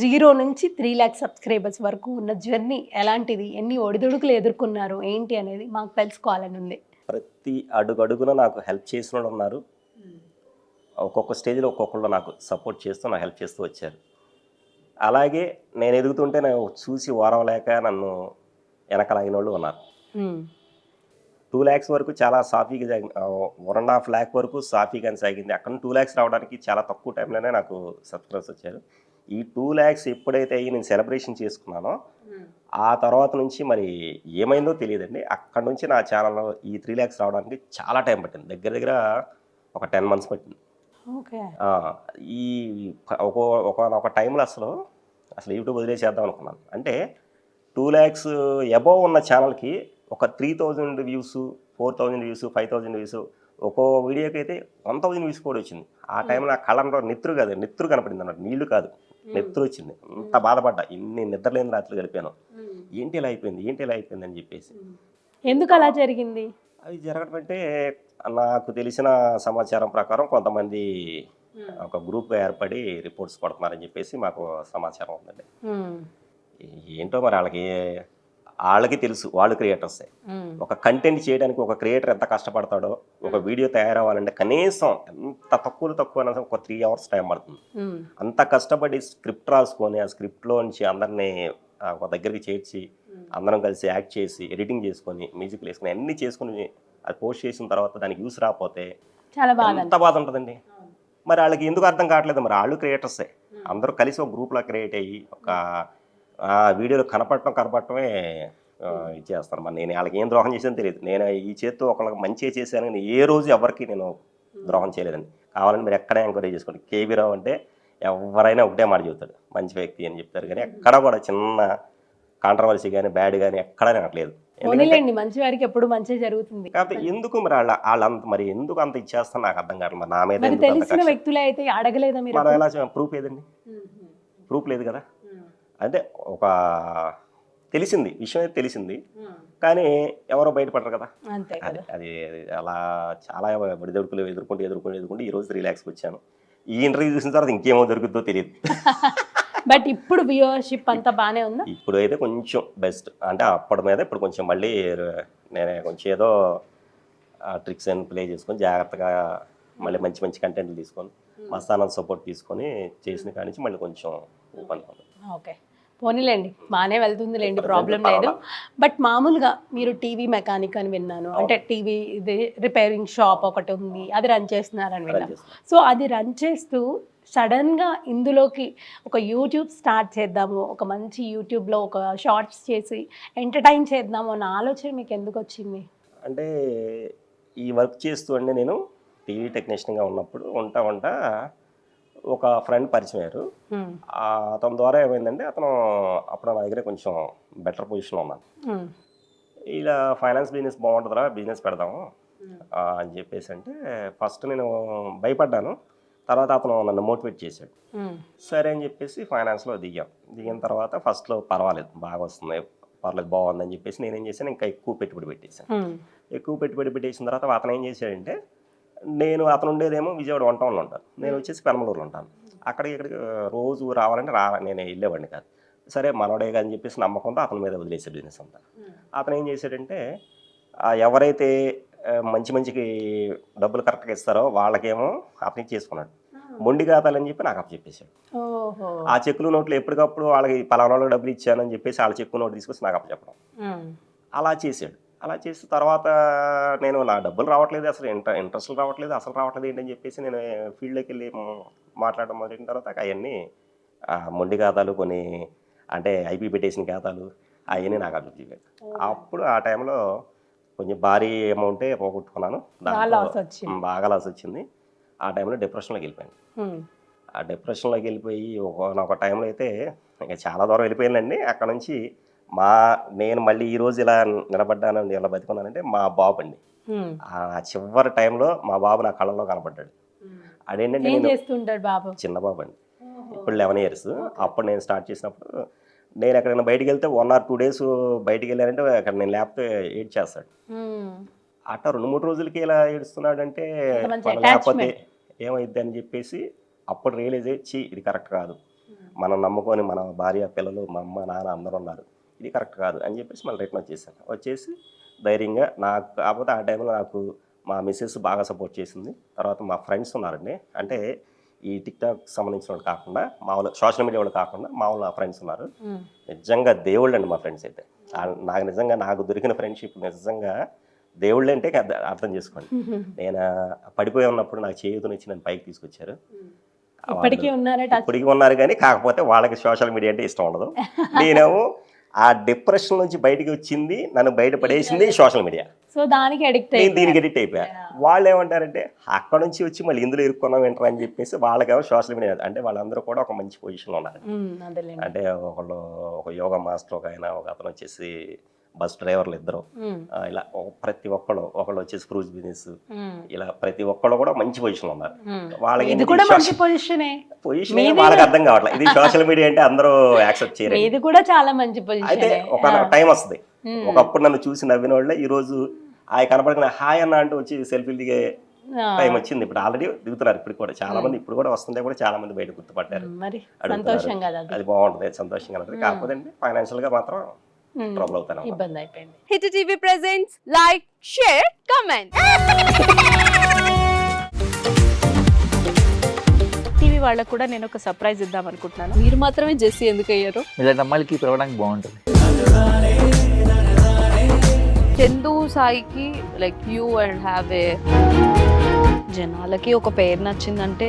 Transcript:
Zero నుంచి three lakh subscribers వరకు ఉన్న జర్నీ ఎలాంటిది? ఎన్ని ఒడిదుడుకులు ఎదుర్కొన్నారు? ఏంటి అనేది మాకు తెలుసుకోవాలని ఉంది. ప్రతి అడుగు అడుగున నాకు హెల్ప్ చేసిన ఉన్నారు. ఒక్కొక్క స్టేజ్లో ఒక్కొక్కళ్ళు నాకు సపోర్ట్ చేస్తూ నాకు హెల్ప్ చేస్తూ వచ్చారు. అలాగే నేను ఎదుగుతుంటే నేను చూసి ఓరవలేక నన్ను వెనకలాగిన వాళ్ళు ఉన్నారు. టూ ల్యాక్స్ వరకు చాలా సాఫీగా సాగి వన్ అండ్ హాఫ్ ల్యాక్ వరకు సాఫీగానే సాగింది. అక్కడ టూ ల్యాక్స్ రావడానికి చాలా తక్కువ టైంలోనే నాకు సబ్స్క్రైబర్స్ వచ్చారు. ఈ టూ ల్యాక్స్ ఎప్పుడైతే అయ్యి నేను సెలబ్రేషన్ చేసుకున్నానో ఆ తర్వాత నుంచి మరి ఏమైందో తెలియదండి. అక్కడ నుంచి నా ఛానల్లో ఈ త్రీ ల్యాక్స్ రావడానికి చాలా టైం పట్టింది. దగ్గర దగ్గర ఒక టెన్ మంత్స్ పట్టింది. ఓకే. ఆ, ఈ ఒక ఒక టైంలో అసలు అసలు యూట్యూబ్ వదిలేసేద్దాం అనుకున్నాను. అంటే టూ ల్యాక్స్ అబోవ్ ఉన్న ఛానల్కి ఒక three thousand views four thousand views five thousand views ఒక్కో వీడియోకి అయితే వన్ థౌజండ్ వ్యూస్ కూడా వచ్చింది. ఆ టైంలో నా కళ్ళంలో నెత్తురు కాదు నెత్తురు కనపడింది అన్నమాట. నీళ్ళు కాదు. నెత్తురు వచ్చింది అంత బాధపడ్డా. ఇన్ని నిద్రలేని రాత్రులు గడిపాను. ఏంటి ఇలా అయిపోయింది? ఏంటి ఇలా అయిపోయింది? అని చెప్పేసి. ఎందుకు అలా జరిగింది? అది జరగడం అంటే నాకు తెలిసిన సమాచారం ప్రకారం కొంతమంది ఒక గ్రూప్గా ఏర్పడి రిపోర్ట్స్ కొడుతున్నారని చెప్పేసి మాకు సమాచారం ఉందండి. ఏంటో మరి వాళ్ళకి వాళ్ళకి తెలుసు వాళ్ళు క్రియేటర్సే ఒక కంటెంట్ చేయడానికి ఒక క్రియేటర్ ఎంత కష్టపడతాడో ఒక వీడియో తయారవ్వాలంటే కనీసం ఎంత తక్కువ తక్కువ ఒక త్రీ అవర్స్ టైం పడుతుంది. అంత కష్టపడి స్క్రిప్ట్ రాసుకొని ఆ స్క్రిప్ట్లో నుంచి అందరినీ ఒక దగ్గరికి చేర్చి అందరం కలిసి యాక్ట్ చేసి ఎడిటింగ్ చేసుకొని మ్యూజిక్ వేసుకొని అన్నీ చేసుకొని అది పోస్ట్ చేసిన తర్వాత దానికి యూస్ రాకపోతే ఎంత బాధ ఉంటుందండి. మరి వాళ్ళకి ఎందుకు అర్థం కావట్లేదు? మరి వాళ్ళు క్రియేటర్సే అందరూ కలిసి ఒక గ్రూప్లో క్రియేట్ అయ్యి ఒక ఆ వీడియోలో కనపడటం కనపడటమే చేస్తాను మరి నేను వాళ్ళకి ఏం ద్రోహం చేసానో తెలియదు. నేను ఈ చేత్తో ఒకళ్ళకి మంచిగా చేశాను కానీ ఏ రోజు ఎవరికి నేను ద్రోహం చేయలేదండి. కావాలని మీరు ఎక్కడ ఎంక్వైరీ చేసుకోండి. కేవీ రావు అంటే ఎవరైనా ఒకటే మాట చెబుతాడు. మంచి వ్యక్తి అని చెప్తారు కానీ ఎక్కడ కూడా చిన్న కాంట్రవర్సీ కానీ బ్యాడ్ కానీ ఎక్కడా అనట్లేదు మంచి వారికి ఎప్పుడు మంచి జరుగుతుంది. కాకపోతే ఎందుకు మరి వాళ్ళ వాళ్ళంత మరి ఎందుకు అంత ఇచ్చేస్తాను నాకు అర్థం కావట్లేదు. మరి నా మీద తెలిసిన? వ్యక్తులే అయితే అడగలేదా మీరు మనం ఎలా ప్రూఫ్ ఏదండి? ప్రూఫ్ లేదు కదా? అంటే ఒక తెలిసింది విషయం అయితే తెలిసింది కానీ ఎవరో బయటపడరు కదా. అది అది అలా చాలా విడిదొడుకులు ఎదుర్కొంటూ ఎదుర్కొంటూ ఎదుర్కొంటూ ఈ రోజు రిలాక్స్కి వచ్చాను. ఈ ఇంటర్వ్యూ చూసిన తర్వాత ఇంకేమో దొరుకుతుందో తెలియదు. బట్ ఇప్పుడు వ్యూవర్షిప్ అంతా బానే ఉందా? ఇప్పుడు అయితే కొంచెం బెస్ట్. అంటే అప్పటి మీద ఇప్పుడు కొంచెం మళ్ళీ నేను కొంచెం ఏదో ట్రిక్స్ అండ్ ప్లే చేసుకొని జాగ్రత్తగా మళ్ళీ మంచి మంచి కంటెంట్లు తీసుకొని మస్తానం సపోర్ట్ తీసుకొని చేసిన కాడి నుంచి మళ్ళీ కొంచెం ఓపెన్ ఓకే. పోనీలేండి. బాగానే వెళ్తుంది లేండి ప్రాబ్లం లేదు. బట్ మామూలుగా మీరు టీవీ మెకానిక్ అని విన్నాను. అంటే టీవీ ఇది రిపేరింగ్ షాప్ ఒకటి ఉంది. అది రన్ చేస్తున్నారని విన్నాను సో అది రన్ చేస్తూ సడన్గా ఇందులోకి ఒక యూట్యూబ్ స్టార్ట్ చేద్దాము. ఒక మంచి యూట్యూబ్లో ఒక షార్ట్స్ చేసి ఎంటర్టైన్ చేద్దాము అన్న ఆలోచన మీకు ఎందుకు వచ్చింది? అంటే ఈ వర్క్ చేస్తూ అండి నేను టీవీ టెక్నీషియన్గా ఉన్నప్పుడు ఉంటా ఉంటా ఒక ఫ్రెండ్ పరిచయం అయ్యారు అతని ద్వారా ఏమైందంటే అతను అప్పుడు నా దగ్గర కొంచెం బెటర్ పొజిషన్లో ఉన్నాను. ఇలా ఫైనాన్స్ బిజినెస్ బాగుంటుందిరా బిజినెస్ పెడదాము. అని చెప్పేసి అంటే ఫస్ట్ నేను భయపడ్డాను. తర్వాత అతను నన్ను మోటివేట్ చేశాడు. సరే అని చెప్పేసి ఫైనాన్స్లో దిగాం. దిగిన తర్వాత ఫస్ట్లో పర్వాలేదు బాగా వస్తుంది పర్లేదు బాగుందని చెప్పేసి నేనేం చేశాను ఇంకా ఎక్కువ పెట్టుబడి పెట్టేశాను. ఎక్కువ పెట్టుబడి పెట్టేసిన తర్వాత అతను ఏం చేశాడంటే నేను అతను ఉండేదేమో విజయవాడ వన్ టౌన్లో ఉంటాను నేను వచ్చేసి పెనమలూరులో ఉంటాను. అక్కడికి ఇక్కడికి రోజు రావాలంటే రా నేను వెళ్ళేవాడిని కాదు. సరే మనోడే అని చెప్పేసి నమ్మకంతో అతని మీద వదిలేసే బిజినెస్ అంతా. అతను ఏం చేశాడంటే ఎవరైతే మంచి మంచికి డబ్బులు కరెక్ట్గా ఇస్తారో వాళ్ళకేమో అతనికి చేసుకున్నాడు మొండి ఖాతాలని చెప్పి నాకు అప్పు చెప్పేశాడు. ఆ చెక్కులు నోట్లు ఎప్పటికప్పుడు వాళ్ళకి పలానా వాళ్ళకి డబ్బులు ఇచ్చానని చెప్పేసి వాళ్ళ చెక్కు నోటు తీసుకొచ్చి నాకు అప్పు చెప్పడం. అలా చేశాడు. అలా చేసిన తర్వాత నేను నా డబ్బులు రావట్లేదు అసలు ఇంట ఇంట్రెస్ట్ రావట్లేదు అసలు రావట్లేదు ఏంటని చెప్పేసి నేను ఫీల్డ్లోకి వెళ్ళి మాట్లాడడం మొదలైన తర్వాత అవన్నీ మొండి ఖాతాలు కొన్ని అంటే ఐపీ పెట్టేసిన ఖాతాలు అవన్నీ నాకు అభివృద్ధి అప్పుడు ఆ టైంలో కొంచెం భారీ అమౌంటే పోగొట్టుకున్నాను. బాగా లాస్ వచ్చింది. ఆ టైంలో డిప్రెషన్లోకి వెళ్ళిపోయాను. ఆ డిప్రెషన్లోకి వెళ్ళిపోయి ఒక ఒక టైంలో అయితే ఇంకా చాలా దూరం వెళ్ళిపోయానండి అక్కడ నుంచి మా నేను మళ్ళీ ఈ రోజు ఇలా నిలబడ్డాను ఇలా బతుకున్నానంటే మా బాబు అండి. ఆ చివరి టైంలో మా బాబు నా కళ్ళలో కనపడ్డాడు. అదేంటంటే నేను చిన్న బాబు అండి ఇప్పుడు లెవెన్ ఇయర్స్. అప్పుడు నేను స్టార్ట్ చేసినప్పుడు నేను ఎక్కడైనా బయటికి వెళ్తే వన్ ఆర్ టూ డేస్ బయటికి వెళ్ళానంటే అక్కడ నేను లేకపోతే ఏడ్ చేస్తాడు. అట్ట రెండు మూడు రోజులకి ఇలా ఏడుస్తున్నాడంటే లేకపోతే ఏమైద్ది అని చెప్పేసి అప్పుడు రియలైజ్ అయ్యి "ఛీ, ఇది కరెక్ట్ కాదు. మనం నమ్ముకొని మన భార్య పిల్లలు మా అమ్మ నాన్న అందరూ ఉన్నారు. ఇది కరెక్ట్ కాదు అని చెప్పేసి మళ్ళీ రిటర్న్ వచ్చేసాను వచ్చేసి ధైర్యంగా నాకు కాకపోతే ఆ టైంలో నాకు మా మిస్సెస్ బాగా సపోర్ట్ చేసింది. తర్వాత మా ఫ్రెండ్స్ ఉన్నారండి. అంటే ఈ టిక్ టాక్ సంబంధించిన వాళ్ళు కాకుండా మామూలు సోషల్ మీడియా వాళ్ళు కాకుండా మామూలు నా ఫ్రెండ్స్ ఉన్నారు. నిజంగా దేవుళ్ళు అండి మా ఫ్రెండ్స్ అయితే. నాకు నిజంగా నాకు దొరికిన ఫ్రెండ్షిప్ నిజంగా దేవుళ్ళు అంటే అర్థ- చేసుకోండి. నేను పడిపోయి ఉన్నప్పుడు నాకు చేయూతనిచ్చి నన్ను పైకి తీసుకొచ్చారు. ఇప్పటికీ ఉన్నారు కానీ కాకపోతే వాళ్ళకి సోషల్ మీడియా అంటే ఇష్టం ఉండదు. నేనేమో ఆ డిప్రెషన్ నుంచి బయటికి వచ్చింది నన్ను బయట పడేసింది సోషల్ మీడియా. సో దానికి అడిక్ట్ నేను దీనికి ఎడిట్ అయిపోయా. వాళ్ళు ఏమంటారంటే అక్కడ నుంచి వచ్చి మళ్ళీ ఇందులో ఇరుక్కున్నాం ఏంటరా? అని చెప్పేసి వాళ్ళకేమో సోషల్ మీడియా అంటే వాళ్ళందరూ కూడా ఒక మంచి పొజిషన్లో ఉన్నారు. అంటే ఒకళ్ళు ఒక యోగా మాస్టర్ ఒక ఆయన ఒక అతను వచ్చేసి బస్ డ్రైవర్లు ఇద్దరు. ఇలా ప్రతి ఒక్కళ్ళు ఒకళ్ళు వచ్చేసి క్రూజ్ బిజినెస్ ఇలా ప్రతి ఒక్కళ్ళు కూడా మంచి పొజిషన్లో ఉన్నారు. వాళ్ళకి పొజిషనే. పొజిషన్ వాళ్ళకి అర్థం కావట్లేదు ఇది సోషల్ మీడియా అంటే అందరూ యాక్సెప్ట్ చేయరు. ఇది కూడా చాలా మంచి అయితే పొజిషనే. ఒక టైం వస్తుంది. ఒకప్పుడు నన్ను చూసి నవ్విన వాళ్ళే ఈ రోజు ఆయన కనపడిన హాయ్ అన్న అంటూ వచ్చి సెల్ఫీలు దిగే టైం వచ్చింది. ఇప్పుడు ఆల్రెడీ దిగుతున్నారు ఇప్పుడు కూడా. చాలా మంది ఇప్పుడు కూడా వస్తుంటే కూడా చాలా మంది బయట గుర్తుపట్టారు. కదా అది. బాగుంటుంది సంతోషంగా కాకపోతే ఫైనాన్షియల్గా మాత్రం ట్రబుల్ అవుతాను ఇబ్బంది అయిపోయింది hit TV presents like share comment TV వాళ్ళకు కూడా నేను ఒక సర్ప్రైజ్ ఇద్దాం అనుకుంటున్నాను. మీరు మాత్రమే జెస్సీ ఎందుకు అయ్యారు? ఇలాంటి అమ్మాయిలకి పిలవడానికి బాగుంటుంది. చందు సాయికి like you and have a జనాలకి ఒక పేరు నచ్చిందంటే